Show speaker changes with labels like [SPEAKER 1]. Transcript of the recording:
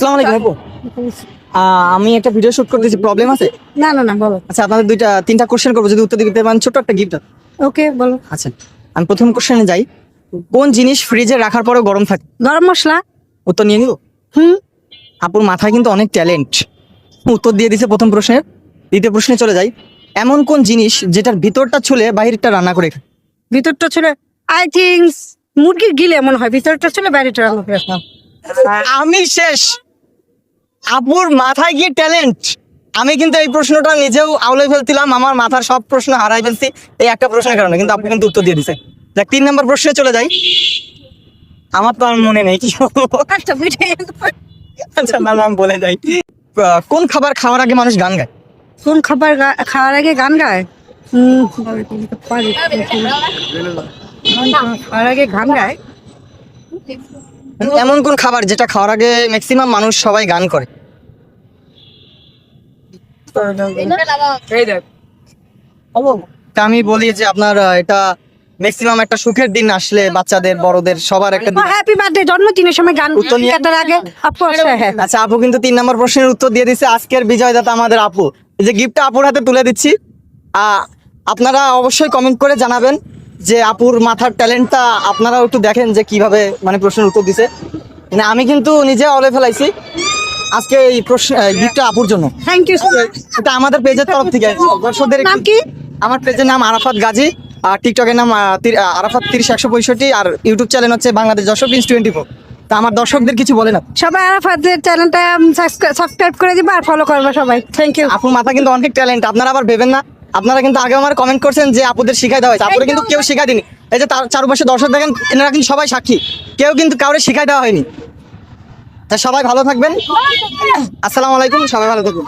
[SPEAKER 1] আসসালামু আলাইকুম আপু। আমি একটা ভিডিও শুট করতেছি প্রবলেম আছে?
[SPEAKER 2] না না না বলো।
[SPEAKER 1] আচ্ছা আপনাদের দুইটা তিনটা কোশ্চেন করব যদি উত্তর দিতে পারেন ছোট একটা গিফট
[SPEAKER 2] ওকে বলো।
[SPEAKER 1] আচ্ছা আমি প্রথম কোশ্চেনে যাই। কোন জিনিস ফ্রিজে রাখার পরেও গরম থাকে?
[SPEAKER 2] গরম মশলা।
[SPEAKER 1] উত্তর নিয়ে নিব?
[SPEAKER 2] হুম।
[SPEAKER 1] আপুর মাথায় কিন্তু অনেক ট্যালেন্ট উত্তর দিয়ে দিছে প্রথম প্রশ্নের দ্বিতীয় প্রশ্নে চলে যাই। এমন কোন জিনিস যেটার ভিতরটা ছুলে বাহিরটা রান্না করে
[SPEAKER 2] ভিতরটা ছিল আই থিঙ্ক মুরগির গিলে মনে হয় ভিতরটা ছিল বাইরেটা রান্না করে
[SPEAKER 1] আমি শেষ। আপুর মাথায় গিয়ে ট্যালেন্ট আমি কিন্তু এই প্রশ্নটা নিজেও আউলে ফেলছিলাম আমার মাথার সব প্রশ্ন হারাই ফেলছি। এই একটা প্রশ্নের কারণে কিন্তু আপু কিন্তু উত্তর দিয়ে দিছে দেখ তিন নম্বর প্রশ্নে চলে যাই। আমার তো আর মনে নেই কি
[SPEAKER 2] আচ্ছা
[SPEAKER 1] আচ্ছা না নাম বলে যাই। কোন খাবার খাওয়ার আগে মানুষ গান গায়?
[SPEAKER 2] কোন খাবার খাওয়ার আগে গান গায়? হুম, খাওয়ার আগে গান গায়?
[SPEAKER 1] এমন কোন খাবার যেটা খাওয়ার আগে ম্যাক্সিমাম মানুষ সবাই গান করে? তা আমি বলি যে আপনার এটা ম্যাক্সিমাম একটা সুখের দিন আসলে বাচ্চাদের বড়দের সবার একটা দিন।
[SPEAKER 2] হ্যাপি বার্থডে জন্মদিনের সময় গান
[SPEAKER 1] উত্তর
[SPEAKER 2] আগে আপু আসে হ্যাঁ
[SPEAKER 1] আচ্ছা আপু কিন্তু তিন নম্বর প্রশ্নের উত্তর দিয়ে দিচ্ছে আজকের বিজয়দাতা আমাদের আপু। এই যে গিফটটা আপুর হাতে তুলে দিচ্ছি আহ, আপনারা অবশ্যই কমেন্ট করে জানাবেন যে আপুর মাথার ট্যালেন্টটা আপনারাও একটু দেখেন যে কীভাবে মানে প্রশ্নের উত্তর দিছে। মানে আমি কিন্তু নিজে অলে ফেলাইছি। আজকে এই প্রশ্ন গিফটটা আপুর জন্য।
[SPEAKER 2] থ্যাংক ইউ
[SPEAKER 1] এটা আমাদের পেজের তরফ থেকে। দর্শকদের
[SPEAKER 2] নাম কি?
[SPEAKER 1] আমার পেজের নাম আরাফাত গাজী আর টিকটকের নাম আরাফাত তিরিশ একশো পঁয়ষট্টি আর ইউটিউব চ্যানেল হচ্ছে Bangladesh Jessore Prince twenty four তা আমার দর্শকদের কিছু বলে না।
[SPEAKER 2] সবাই আরাফাতের চ্যানেলটা সাবস্ক্রাইব করে দিবা আর ফলো করবে সবাই। থ্যাংক ইউ
[SPEAKER 1] আপুর মাথা কিন্তু অনেক ট্যালেন্ট আপনারা আবার ভেবেন না। আপনারা কিন্তু আগে আমার কমেন্ট করছেন যে আপুদের শিখাই দেওয়া হয়েছে। আপুরে কিন্তু কেউ শিখাই দিনি এই যে তার চারপাশে দর্শক দেখেন এনারা কিন্তু সবাই সাক্ষী। কেউ কিন্তু কাউরে শিখাই দেওয়া হয়নি। তা সবাই ভালো থাকবেন। আসসালামু আলাইকুম সবাই ভালো থাকবেন